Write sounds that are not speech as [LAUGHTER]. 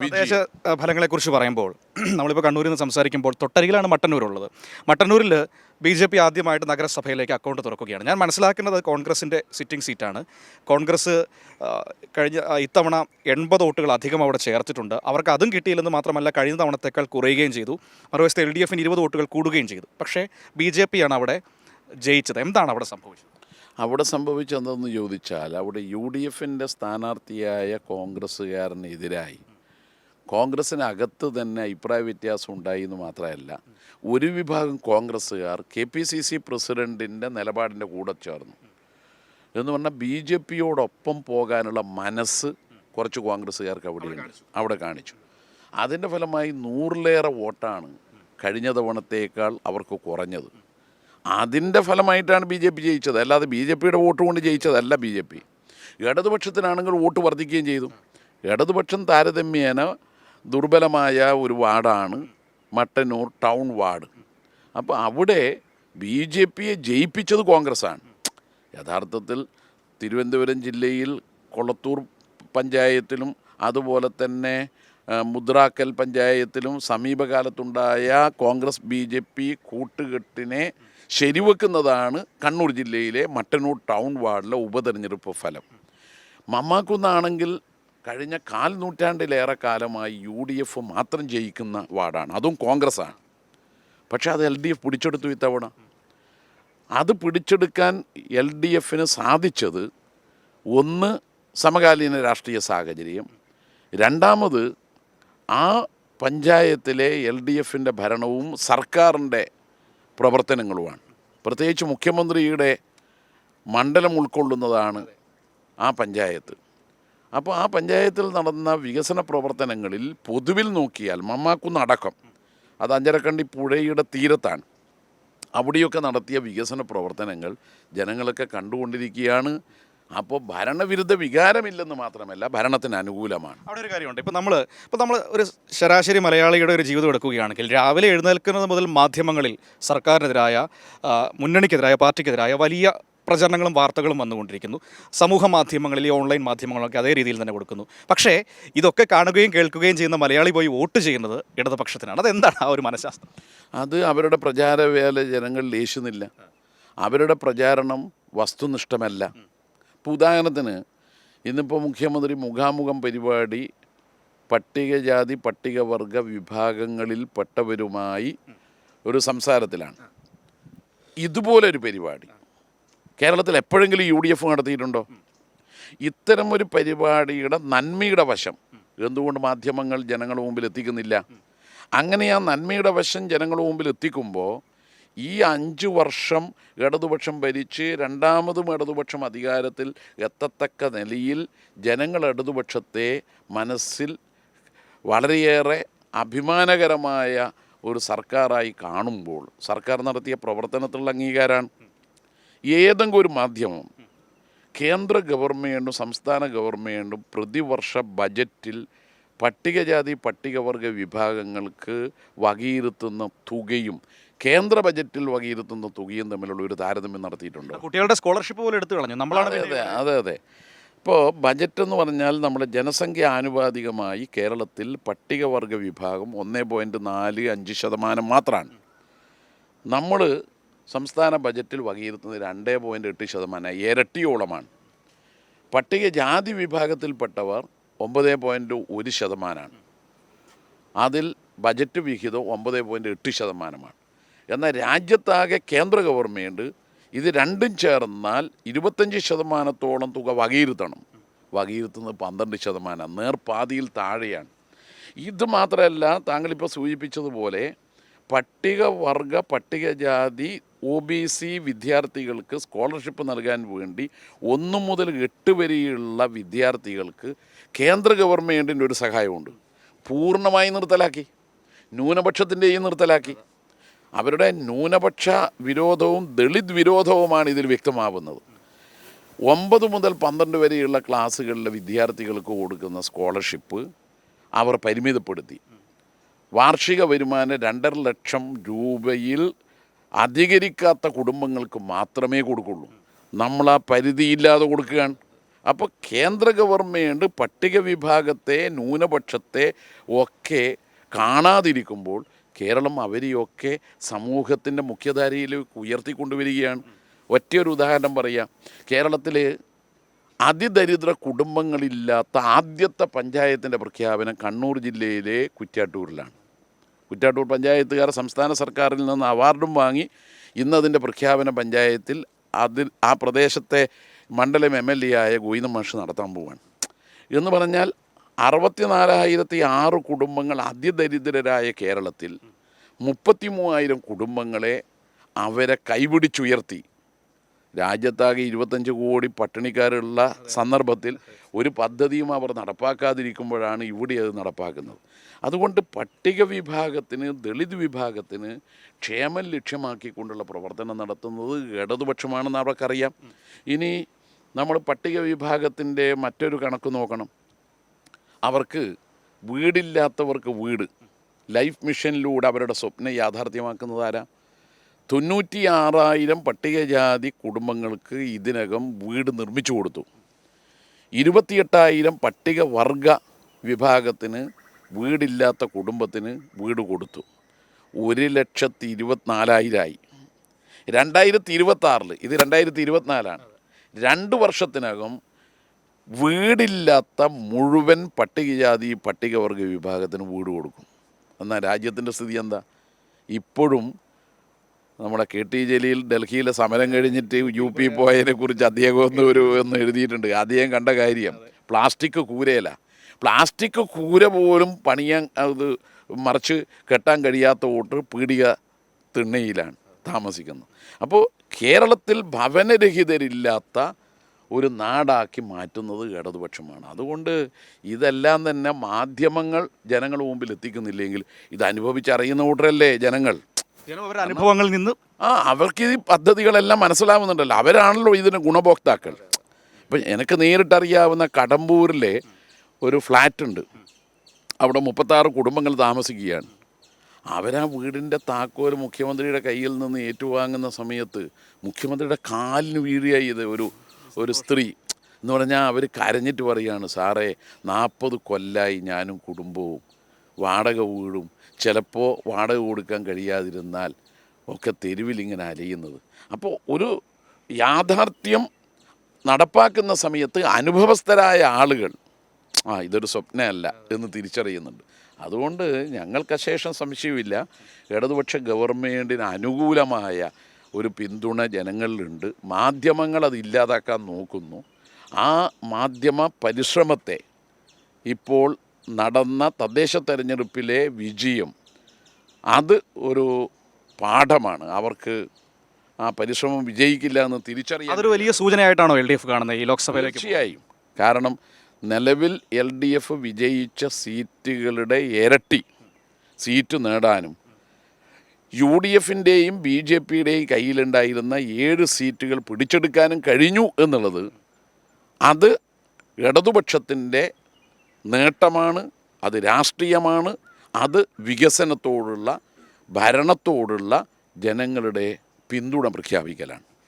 അഹ്, ഫലങ്ങളെക്കുറിച്ച് പറയുമ്പോൾ [CLEARS THROAT] നമ്മളിപ്പോൾ കണ്ണൂരിൽ നിന്ന് സംസാരിക്കുമ്പോൾ തൊട്ടരികിലാണ് മട്ടന്നൂർ ഉള്ളത് മട്ടന്നൂരിൽ ബി ജെ പി ആദ്യമായിട്ട് നഗരസഭയിലേക്ക് അക്കൗണ്ട് തുറക്കുകയാണ്. ഞാൻ മനസ്സിലാക്കുന്നത് കോൺഗ്രസിന്റെ സിറ്റിംഗ് സീറ്റാണ്. കോൺഗ്രസ് കഴിഞ്ഞ ഇത്തവണ എൺപത് വോട്ടുകൾ അധികം അവിടെ ചേർത്തിട്ടുണ്ട്. അവർക്ക് അതും കിട്ടിയില്ലെന്ന് മാത്രമല്ല കഴിഞ്ഞ തവണത്തേക്കാൾ കുറയുകയും ചെയ്തു. മറുവശത്ത് എൽ ഡി എഫിന് ഇരുപത് വോട്ടുകൾ കൂടുകയും ചെയ്തു. പക്ഷേ ബി ജെ പിയാണ് അവിടെ ജയിച്ചത്. എന്താണ് അവിടെ സംഭവിച്ചത്? അവിടെ സംഭവിച്ചതെന്ന് ചോദിച്ചാൽ അവിടെ യു ഡി എഫിന്റെ സ്ഥാനാർത്ഥിയായ കോൺഗ്രസ്സുകാരനെതിരായി കോൺഗ്രസ്സിനകത്ത് തന്നെ അഭിപ്രായ വ്യത്യാസം ഉണ്ടായി എന്ന് മാത്രമല്ല ഒരു വിഭാഗം കോൺഗ്രസ്സുകാർ കെ പി സി സി പ്രസിഡന്റിന്റെ നിലപാടിന്റെ കൂടെ ചേർന്നു. എന്ന് പറഞ്ഞാൽ ബി ജെ പിയോടൊപ്പം പോകാനുള്ള മനസ്സ് കുറച്ച് കോൺഗ്രസ്സുകാർക്ക് അവിടെയുണ്ട് അവിടെ കാണിച്ചു. അതിന്റെ ഫലമായി നൂറിലേറെ വോട്ടാണ് കഴിഞ്ഞ തവണത്തേക്കാൾ അവർക്ക് കുറഞ്ഞത്. അതിന്റെ ഫലമായിട്ടാണ് ബി ജെ പി ജയിച്ചത്. അല്ലാതെ ബി ജെ പിയുടെ വോട്ട് കൊണ്ട് ജയിച്ചതല്ല ബി ജെ പി. ഇടതുപക്ഷത്തിനാണെങ്കിൽ വോട്ട് വർദ്ധിക്കുകയും ചെയ്തു. ഇടതുപക്ഷം താരതമ്യേന ദുർബലമായ ഒരു വാർഡാണ് മട്ടന്നൂർ ടൗൺ വാർഡ്. അപ്പോൾ അവിടെ ബി ജെ പിയെ ജയിപ്പിച്ചത് കോൺഗ്രസ്സാണ്. യഥാർത്ഥത്തിൽ തിരുവനന്തപുരം ജില്ലയിൽ കൊളത്തൂർ പഞ്ചായത്തിലും അതുപോലെ തന്നെ മുദ്രാക്കൽ പഞ്ചായത്തിലും സമീപകാലത്തുണ്ടായ കോൺഗ്രസ് ബി ജെ പി കൂട്ടുകെട്ടിനെ ശരിവെക്കുന്നതാണ് കണ്ണൂർ ജില്ലയിലെ മട്ടന്നൂർ ടൗൺ വാർഡിലെ ഉപതെരഞ്ഞെടുപ്പ് ഫലം. മമ്മാക്കുന്നാണെങ്കിൽ കഴിഞ്ഞ കാൽ നൂറ്റാണ്ടിലേറെ കാലമായി യു ഡി എഫ് മാത്രം ജയിക്കുന്ന വാർഡാണ്. അതും കോൺഗ്രസ്സാണ്. പക്ഷേ അത് എൽ ഡി എഫ് പിടിച്ചെടുത്തു ഇത്തവണ. അത് പിടിച്ചെടുക്കാൻ എൽ ഡി എഫിന് സാധിച്ചത് ഒന്ന് സമകാലീന രാഷ്ട്രീയ സാഹചര്യം രണ്ടാമത് ആ പഞ്ചായത്തിലെ എൽ ഡി എഫിന്റെ ഭരണവും സർക്കാരിന്റെ പ്രവർത്തനങ്ങളുമാണ്. പ്രത്യേകിച്ച് മുഖ്യമന്ത്രിയുടെ മണ്ഡലം ഉൾക്കൊള്ളുന്നതാണ് ആ പഞ്ചായത്ത്. അപ്പോൾ ആ പഞ്ചായത്തിൽ നടന്ന വികസന പ്രവർത്തനങ്ങളിൽ പൊതുവിൽ നോക്കിയാൽ മമ്മാക്കുന്ന് അടക്കം അത് അഞ്ചരക്കണ്ടി പുഴയുടെ തീരത്താണ്. അവിടെയൊക്കെ നടത്തിയ വികസന പ്രവർത്തനങ്ങൾ ജനങ്ങളൊക്കെ കണ്ടുകൊണ്ടിരിക്കുകയാണ്. അപ്പോൾ ഭരണവിരുദ്ധ വികാരമില്ലെന്ന് മാത്രമല്ല ഭരണത്തിന് അനുകൂലമാണ്. അവിടെ ഒരു കാര്യമുണ്ട്. ഇപ്പോൾ നമ്മൾ ഇപ്പോൾ നമ്മൾ ഒരു ശരാശരി മലയാളിയുടെ ഒരു ജീവിതം എടുക്കുകയാണെങ്കിൽ രാവിലെ എഴുന്നേൽക്കുന്നത് മുതൽ മാധ്യമങ്ങളിൽ സർക്കാരിനെതിരായ മുന്നണിക്കെതിരായ പാർട്ടിക്കെതിരായ വലിയ പ്രചരണങ്ങളും വാർത്തകളും വന്നുകൊണ്ടിരിക്കുന്നു. സമൂഹ മാധ്യമങ്ങളിൽ ഈ ഓൺലൈൻ മാധ്യമങ്ങളൊക്കെ അതേ രീതിയിൽ തന്നെ കൊടുക്കുന്നു. പക്ഷേ ഇതൊക്കെ കാണുകയും കേൾക്കുകയും ചെയ്യുന്ന മലയാളി പോയി വോട്ട് ചെയ്യുന്നത് ഇടതുപക്ഷത്തിനാണ്. അതെന്താണ് ആ ഒരു മനഃശാസ്ത്രം? അത് അവരുടെ പ്രചാരവേല ജനങ്ങളിൽ ലേശുന്നില്ല അവരുടെ പ്രചാരണം വസ്തുനിഷ്ഠമല്ല. ഇപ്പോൾ ഉദാഹരണത്തിന് ഇന്നിപ്പോൾ മുഖ്യമന്ത്രി മുഖാമുഖം പരിപാടി പട്ടികജാതി പട്ടികവർഗ വിഭാഗങ്ങളിൽപ്പെട്ടവരുമായി ഒരു സംസാരത്തിലാണ്. ഇതുപോലൊരു പരിപാടി. കേരളത്തിൽ എപ്പോഴെങ്കിലും യു ഡി എഫ് നടത്തിയിട്ടുണ്ടോ? ഇത്തരം ഒരു പരിപാടിയുടെ നന്മയുടെ വശം എന്തുകൊണ്ട് മാധ്യമങ്ങൾ ജനങ്ങളുടെ മുമ്പിൽ എത്തിക്കുന്നില്ല? അങ്ങനെ ആ നന്മയുടെ വശം ജനങ്ങളുടെ മുമ്പിൽ എത്തിക്കുമ്പോൾ ഈ അഞ്ച് വർഷം ഇടതുപക്ഷം ഭരിച്ച് രണ്ടാമതും ഇടതുപക്ഷം അധികാരത്തിൽ എത്തത്തക്ക നിലയിൽ ജനങ്ങൾ ഇടതുപക്ഷത്തെ മനസ്സിൽ വളരെയേറെ അഭിമാനകരമായ ഒരു സർക്കാരായി കാണുമ്പോൾ സർക്കാർ നടത്തിയ പ്രവർത്തനത്തിലുള്ള അംഗീകാരമാണ് ഏതെങ്കിലും ഒരു മാധ്യമം കേന്ദ്ര ഗവൺമെന്റും സംസ്ഥാന ഗവൺമെന്റും പ്രതിവർഷ ബജറ്റിൽ പട്ടികജാതി പട്ടികവർഗ വിഭാഗങ്ങൾക്ക് വകയിരുത്തുന്ന തുകയും കേന്ദ്ര ബജറ്റിൽ വകയിരുത്തുന്ന തുകയും തമ്മിലുള്ള ഒരു താരതമ്യം നടത്തിയിട്ടുണ്ട്. കുട്ടികളുടെ സ്കോളർഷിപ്പ് പോലെ എടുത്തു കളഞ്ഞു. നമ്മളാണ് അതെ അതെ അതെ. ഇപ്പോൾ ബജറ്റ് എന്ന് പറഞ്ഞാൽ നമ്മുടെ ജനസംഖ്യ ആനുപാതികമായി കേരളത്തിൽ പട്ടികവർഗ വിഭാഗം ഒന്നേ പോയിന്റ് നാല് അഞ്ച് ശതമാനം മാത്രമാണ് നമ്മൾ സംസ്ഥാന ബജറ്റിൽ വകയിരുത്തുന്നത് രണ്ടേ പോയിന്റ് എട്ട് ശതമാനം. ഇരട്ടിയോളമാണ്. പട്ടികജാതി വിഭാഗത്തിൽപ്പെട്ടവർ ഒമ്പത് പോയിന്റ് ഒരു ശതമാനമാണ്. അതിൽ ബജറ്റ് വിഹിതം ഒമ്പത് പോയിന്റ് എട്ട് ശതമാനമാണ്. എന്നാൽ രാജ്യത്താകെ കേന്ദ്ര ഗവൺമെന്റ് ഇത് രണ്ടും ചേർന്നാൽ ഇരുപത്തഞ്ച് ശതമാനത്തോളം തുക വകയിരുത്തണം. വകയിരുത്തുന്നത് പന്ത്രണ്ട് ശതമാനം. നേർപാതിയിൽ താഴെയാണ്. ഇത് മാത്രമല്ല താങ്കളിപ്പോൾ സൂചിപ്പിച്ചതുപോലെ പട്ടികവർഗ പട്ടികജാതി ഒ ബി സി വിദ്യാർത്ഥികൾക്ക് സ്കോളർഷിപ്പ് നൽകാൻ വേണ്ടി ഒന്നു മുതൽ എട്ട് വരെയുള്ള വിദ്യാർത്ഥികൾക്ക് കേന്ദ്ര ഗവൺമെന്റിന്റെ ഒരു സഹായമുണ്ട്. പൂർണമായി നിർത്തലാക്കി. ന്യൂനപക്ഷത്തിന്റെയും നിർത്തലാക്കി. അവരുടെ ന്യൂനപക്ഷ വിരോധവും ദളിത് വിരോധവുമാണ് ഇതിൽ വ്യക്തമാവുന്നത്. ഒമ്പത് മുതൽ പന്ത്രണ്ട് വരെയുള്ള ക്ലാസ്സുകളിലെ വിദ്യാർത്ഥികൾക്ക് കൊടുക്കുന്ന സ്കോളർഷിപ്പ് അവർ പരിമിതപ്പെടുത്തി. വാർഷിക വരുമാനം രണ്ടര ലക്ഷം രൂപയിൽ അധികരിക്കാത്ത കുടുംബങ്ങൾക്ക് മാത്രമേ കൊടുക്കുള്ളൂ. നമ്മൾ ആ പരിധിയില്ലാതെ കൊടുക്കുകയാണ്. അപ്പോൾ കേന്ദ്ര ഗവൺമെന്റ് പട്ടിക വിഭാഗത്തെ ന്യൂനപക്ഷത്തെ ഒക്കെ കാണാതിരിക്കുമ്പോൾ കേരളം അവരെയൊക്കെ സമൂഹത്തിന്റെ മുഖ്യധാരയിലേക്ക് ഉയർത്തിക്കൊണ്ടുവരികയാണ്. ഒറ്റയൊരു ഉദാഹരണം പറയാം. കേരളത്തിൽ അതിദരിദ്ര കുടുംബങ്ങളില്ലാത്ത ആദ്യത്തെ പഞ്ചായത്തിന്റെ പ്രഖ്യാപനം കണ്ണൂർ ജില്ലയിലെ കുറ്റ്യാട്ടൂരിലാണ്. കുറ്റാട്ടൂർ പഞ്ചായത്തുകാർ സംസ്ഥാന സർക്കാരിൽ നിന്ന് അവാർഡും വാങ്ങി ഇന്നതിന്റെ പ്രഖ്യാപന പഞ്ചായത്തിൽ അതിൽ ആ പ്രദേശത്തെ മണ്ഡലം എം എൽ എ ആയ ഗോയിന്ദം നടത്താൻ പോവാണ്. എന്ന് പറഞ്ഞാൽ അറുപത്തിനാലായിരത്തി ആറ് കുടുംബങ്ങൾ അതിദരിദ്രരായ കേരളത്തിൽ മുപ്പത്തി മൂവായിരം കുടുംബങ്ങളെ അവരെ കൈപിടിച്ചുയർത്തി. രാജ്യത്താകെ ഇരുപത്തഞ്ച് കോടി പട്ടിണിക്കാരുള്ള സന്ദർഭത്തിൽ ഒരു പദ്ധതിയും അവർ നടപ്പാക്കാതിരിക്കുമ്പോഴാണ് ഇവിടെ അത് നടപ്പാക്കുന്നത്. അതുകൊണ്ട് പട്ടിക വിഭാഗത്തിന് ദളിത് വിഭാഗത്തിന് ക്ഷേമം ലക്ഷ്യമാക്കിക്കൊണ്ടുള്ള പ്രവർത്തനം നടത്തുന്നത് ഇടതുപക്ഷമാണെന്ന് അവർക്കറിയാം. ഇനി നമ്മൾ പട്ടിക വിഭാഗത്തിന്റെ മറ്റൊരു കണക്ക് നോക്കണം. അവർക്ക് വീടില്ലാത്തവർക്ക് വീട്. ലൈഫ് മിഷനിലൂടെ അവരുടെ സ്വപ്നം യാഥാർത്ഥ്യമാക്കുന്നത് ആരാ? തൊണ്ണൂറ്റി ആറായിരം പട്ടികജാതി കുടുംബങ്ങൾക്ക് ഇതിനകം വീട് നിർമ്മിച്ചു കൊടുത്തു. ഇരുപത്തിയെട്ടായിരം പട്ടിക വർഗ വിഭാഗത്തിന് വീടില്ലാത്ത കുടുംബത്തിന് വീട് കൊടുത്തു. ഒരു ലക്ഷത്തി ഇരുപത്തിനാലായിരമായി രണ്ടായിരത്തി ഇരുപത്താറിൽ ഇത് രണ്ടായിരത്തി ഇരുപത്തിനാലാണ് രണ്ട് വർഷത്തിനകം വീടില്ലാത്ത മുഴുവൻ പട്ടികജാതി പട്ടികവർഗ വിഭാഗത്തിന് വീട് കൊടുക്കും. എന്നാൽ രാജ്യത്തിന്റെ സ്ഥിതി എന്താ? ഇപ്പോഴും നമ്മുടെ കെ ടി ജലീൽ ഡൽഹിയിലെ സമരം കഴിഞ്ഞിട്ട് യു പി പോയതിനെ കുറിച്ച് അദ്ദേഹം ഒരു ഒന്ന് എഴുതിയിട്ടുണ്ട്. അദ്ദേഹം കണ്ട കാര്യം പ്ലാസ്റ്റിക് കൂരയല്ല. പ്ലാസ്റ്റിക് കൂര പോലും പണിയാൻ അത് മറിച്ച് കെട്ടാൻ കഴിയാത്ത വോട്ട് പീടിക തിണ്ണയിലാണ് താമസിക്കുന്നത്. അപ്പോൾ കേരളത്തിൽ ഭവനരഹിതരില്ലാത്ത ഒരു നാടാക്കി മാറ്റുന്നത് ഇടതുപക്ഷമാണ്. അതുകൊണ്ട് ഇതെല്ലാം തന്നെ മാധ്യമങ്ങൾ ജനങ്ങളുടെ മുമ്പിൽ എത്തിക്കുന്നില്ലെങ്കിൽ ഇത് അനുഭവിച്ചറിയുന്ന കൂട്ടരല്ലേ ജനങ്ങൾ? ജനം അവരുടെ അനുഭവങ്ങളിൽ നിന്ന് ആ അവർക്ക് ഈ പദ്ധതികളെല്ലാം മനസ്സിലാവുന്നുണ്ടല്ലോ. അവരാണല്ലോ ഇതിന് ഗുണഭോക്താക്കൾ. ഇപ്പം എനിക്ക് നേരിട്ടറിയാവുന്ന കടമ്പൂരിലെ ഒരു ഫ്ലാറ്റ് ഉണ്ട് അവിടെ മുപ്പത്താറ് കുടുംബങ്ങൾ താമസിക്കുകയാണ്. അവരാ വീടിന്റെ താക്കോൽ മുഖ്യമന്ത്രിയുടെ കയ്യിൽ നിന്ന് ഏറ്റുവാങ്ങുന്ന സമയത്ത് മുഖ്യമന്ത്രിയുടെ കാലിന് വീഴുകയായി ഇത് ഒരു ഒരു സ്ത്രീ. എന്ന് പറഞ്ഞാൽ അവർ കരഞ്ഞിട്ട് പറയുകയാണ് സാറേ നാൽപ്പത് കൊല്ലായി ഞാനും കുടുംബവും. വാടക വീടും ചിലപ്പോൾ വാടക കൊടുക്കാൻ കഴിയാതിരുന്നാൽ ഒക്കെ തെരുവിലിങ്ങനെ അലയുന്നത്. അപ്പോൾ ഒരു യാഥാർത്ഥ്യം നടപ്പാക്കുന്ന സമയത്ത് അനുഭവസ്ഥരായ ആളുകൾ ആ ഇതൊരു സ്വപ്നമല്ല എന്ന് തിരിച്ചറിയുന്നുണ്ട്. അതുകൊണ്ട് ഞങ്ങൾക്ക് അശേഷം സംശയമില്ല. ഇടതുപക്ഷ ഗവൺമെന്റിന് അനുകൂലമായ ഒരു പിന്തുണ ജനങ്ങളിലുണ്ട്. മാധ്യമങ്ങൾ അത് ഇല്ലാതാക്കാൻ നോക്കുന്നു. ആ മാധ്യമ പരിശ്രമത്തെ ഇപ്പോൾ നടന്ന തദ്ദേശ തെരഞ്ഞെടുപ്പിലെ വിജയം അത് ഒരു പാഠമാണ്. അവർക്ക് ആ പരിശ്രമം വിജയിക്കില്ല എന്ന് തിരിച്ചറിയാം അതൊരു വലിയ സൂചനയായിട്ടാണോ എൽ ഡി എഫ് കാണുന്നത് ഈ ലോക്സഭയിലേക്ക് തീർച്ചയായും. കാരണം നിലവിൽ എൽ ഡി എഫ് വിജയിച്ച സീറ്റുകളുടെ ഇരട്ടി സീറ്റ് നേടാനും യു ഡി എഫിന്റെയും ബി ജെ പിയുടെയും കയ്യിലുണ്ടായിരുന്ന ഏഴ് സീറ്റുകൾ പിടിച്ചെടുക്കാനും കഴിഞ്ഞു എന്നുള്ളത് അത് ഇടതുപക്ഷത്തിന്റെ നേട്ടമാണ് അത് രാഷ്ട്രീയമാണ് അത് വികസനത്തോടുള്ള ഭരണത്തോടുള്ള ജനങ്ങളുടെ പിന്തുണ പ്രഖ്യാപിക്കലാണ്.